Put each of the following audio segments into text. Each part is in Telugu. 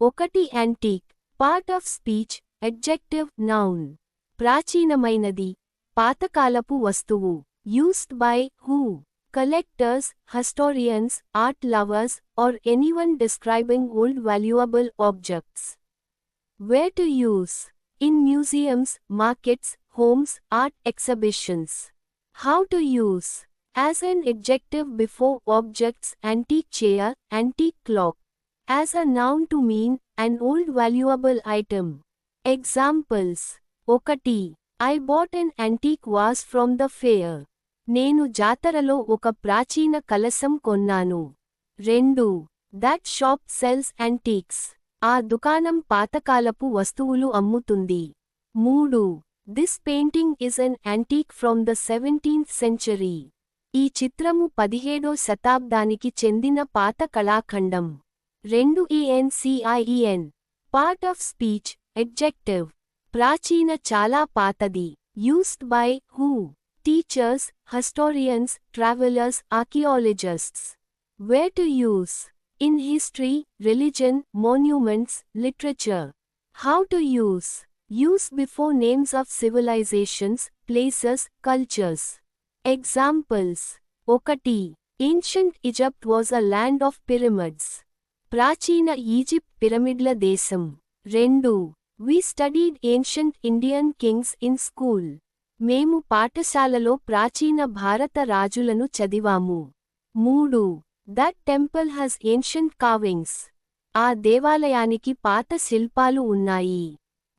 ఒకటి antique part of speech adjective noun ప్రాచీనమైనది పాతకాలపు వస్తువు used by who collectors historians art lovers or anyone describing old valuable objects Where to use? In museums, markets, homes, art exhibitions. How to use? As an adjective before objects antique chair, antique clock. As a noun to mean an old valuable item. Examples. ఒకటి I bought an antique vase from the fair. నేను జాతరలో ఒక ప్రాచీన కలసం కొన్నాను. రెండు దట్ షాప్ సెల్స్ యాంటీక్స్ ఆ దుకాణం పాతకాలపు వస్తువులు అమ్ముతుంది. మూడు this painting is an antique from the seventeenth century. ఈ చిత్రము పదిహేడో శతాబ్దానికి చెందిన పాత కళాఖండం. రెండు ancient part of speech adjective ప్రాచీన చాలా పాతది used by who teachers historians travellers archaeologists where to use In history, religion, monuments, literature. How to use. Use before names of civilizations, places, cultures. Examples. ఒకటి Ancient Egypt was a land of pyramids. ప్రాచీన ఈజిప్ట్ పిరమిడ్ల దేశం. రెండు. We studied ancient Indian kings in school మేము పాఠశాలలో ప్రాచీన భారత రాజులను చదివాము. మూడు. That temple has ancient carvings ఆ దేవాలయానికి పాత శిల్పాలు ఉన్నాయి.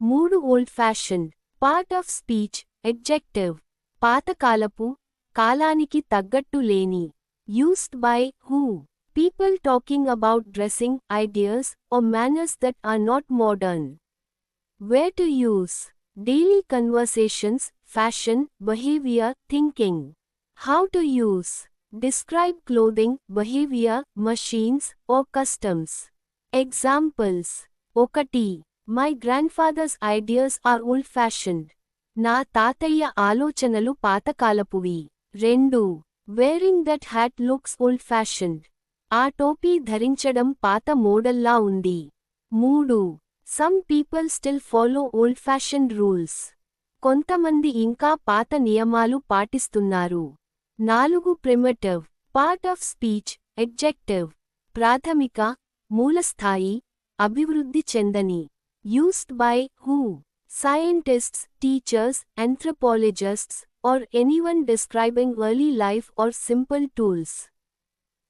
మూడు old fashion part of speech adjective పాతకాలపు కాలానికి తగ్గట్టు లేని used by who People talking about dressing ideas or manners that are not modern. Where to use daily conversations, fashion, behavior, thinking. How to use describe clothing, behavior, machines, or customs. Examples ఒకటి My grandfather's ideas are old fashioned. నా తాతయ్య ఆలోచనలు పాతకాలపువి. రెండు Wearing that hat looks old fashioned. ఆ టోపీ ధరించడం పాత మోడల్లా ఉంది. మూడు. Some people still follow old fashion rules కొంతమంది ఇంకా పాత నియమాలు పాటిస్తున్నారు. నాలుగు primitive part of speech adjective ప్రాథమిక మూలస్థాయి అభివృద్ధి చెందని. Used by who scientists teachers anthropologists or anyone describing early life or simple tools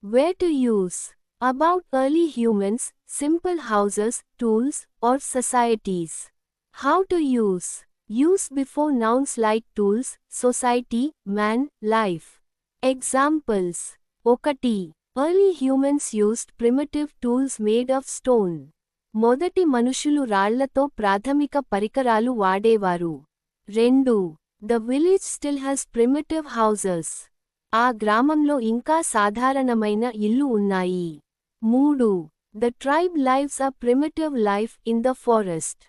Where to use about early humans, simple houses, tools, or societies. How to use use before nouns like tools, society, man, life. Examples ఒకటి Early humans used primitive tools made of stone. మొదటి మనుషులు రాళ్లతో ప్రాథమిక పరికరాలు వాడేవారు. రెండు The village still has primitive houses. ఆ గ్రామంలో ఇంకా సాధారణమైన ఇల్లు ఉన్నాయి. మూడు. The tribe lives a primitive life in the forest.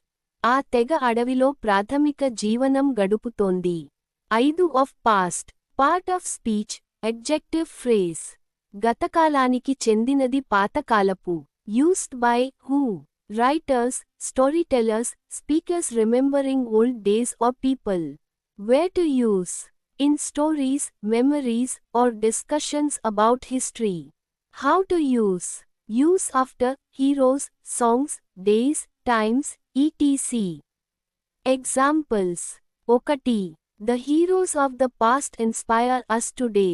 ఆ తెగ అడవిలో ప్రాథమిక జీవనం గడుపుతోంది. ఐదు of past. Part of speech. Adjective phrase. గతకాలానికి చెందినది పాతకాలపు. Used by who. Writers story tellers speakers remembering old days or people. Where to use. in stories memories or discussions about history how to use use after heroes songs days times ETC examples ఒకటి the heroes of the past inspire us today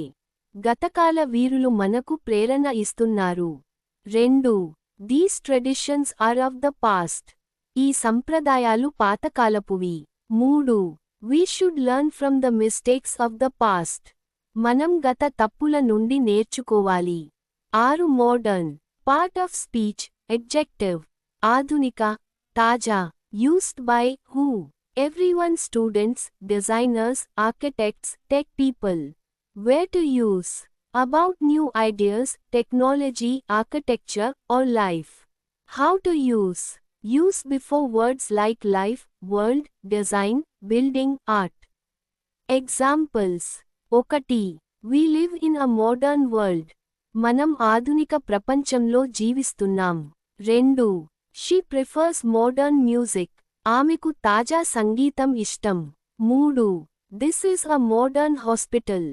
గతకాల వీరులు మనకు ప్రేరణ ఇస్తున్నారు రెండు these traditions are of the past ఈ సంప్రదాయాలు పాతకాలపువి మూడు we should learn from the mistakes of the past మనం గత తప్పుల నుండి నేర్చుకోవాలి ఆరు modern part of speech adjective ఆధునిక తాజా used by who everyone students designers architects tech people where to use about new ideas technology architecture or life how to use use before words like life world design building art examples ఒకటి we live in a modern world మనం ఆధునిక ప్రపంచంలో జీవిస్తున్నాం. రెండు షీ ప్రిఫర్స్ మోడర్న్ మ్యూజిక్ ఆమెకు తాజా సంగీతం ఇష్టం. మూడు this is a modern hospital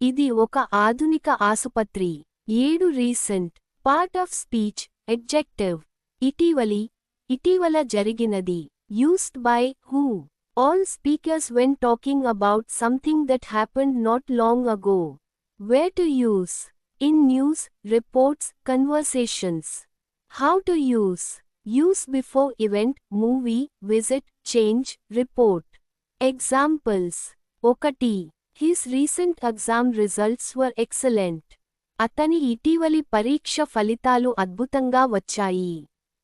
ఇది ఒక ఆధునిక ఆసుపత్రి. ఏడు recent part of speech adjective ఇటీవలి ఇటీవల జరిగినది. Used by who all speakers when talking about something that happened not long ago where to use in news reports conversations how to use use before event movie visit change report examples ఒకటి his recent exam results were excellent అతని ఇటీవలి పరీక్ష ఫలితాలు అద్భుతంగా వచ్చాయి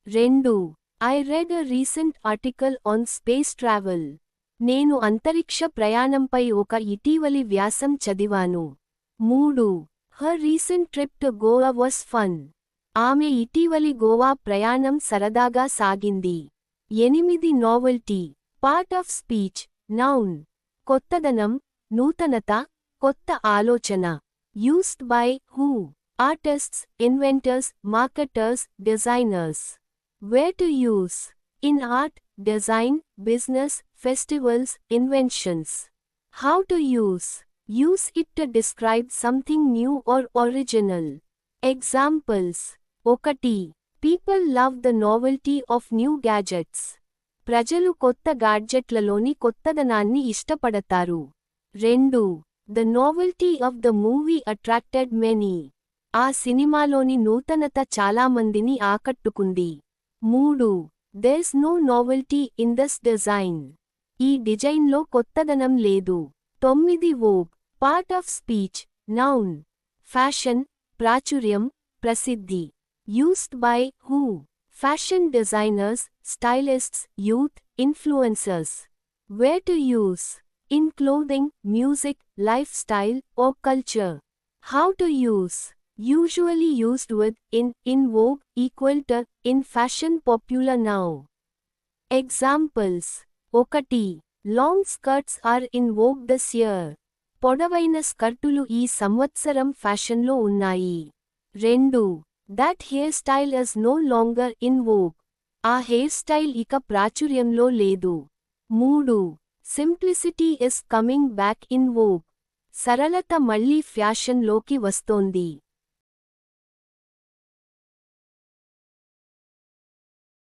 రెండు I read a recent article on space travel నేను అంతరిక్ష ప్రయాణంపై ఒక ఇటీవలి వ్యాసం చదివాను. మూడు. Her recent trip to Goa was fun ఆమె ఇటీవలి గోవా ప్రయాణం సరదాగా సాగింది. ఎనిమిది novelty part of speech noun కొత్తదనం. నూతనత. కొత్త ఆలోచన. Used by who artists inventors marketers designers Where to use in art design business festivals inventions. How to use use it to describe something new or original examples ఒకటి people love the novelty of new gadgets. ప్రజలు కొత్త గాడ్జెట్లలోని కొత్తదనాన్ని ఇష్టపడతారు. రెండు. The novelty of the movie attracted many ఆ సినిమాలోని నూతనత చాలామందిని ఆకట్టుకుంది. మూడు there's no novelty in this design ఈ డిజైన్లో కొత్తదనం లేదు తొమ్మిది vogue part of speech noun fashion ప్రాచుర్యం ప్రసిద్ధి used by who fashion designers stylists youth influencers where to use in clothing music lifestyle or culture how to use usually used with in in vogue equal to in fashion popular now. Examples ఒకటి long skirts are in vogue this year పొడవైన స్కర్టులు ఈ సంవత్సరం ఫ్యాషన్లో ఉన్నాయి. రెండు that hair style is no longer in vogue ఆ హెయిర్ స్టైల్ ఇక ప్రాచుర్యంలో లేదు. మూడు simplicity is coming back in vogue సరళత మళ్ళీ ఫ్యాషన్లోకి వస్తోంది.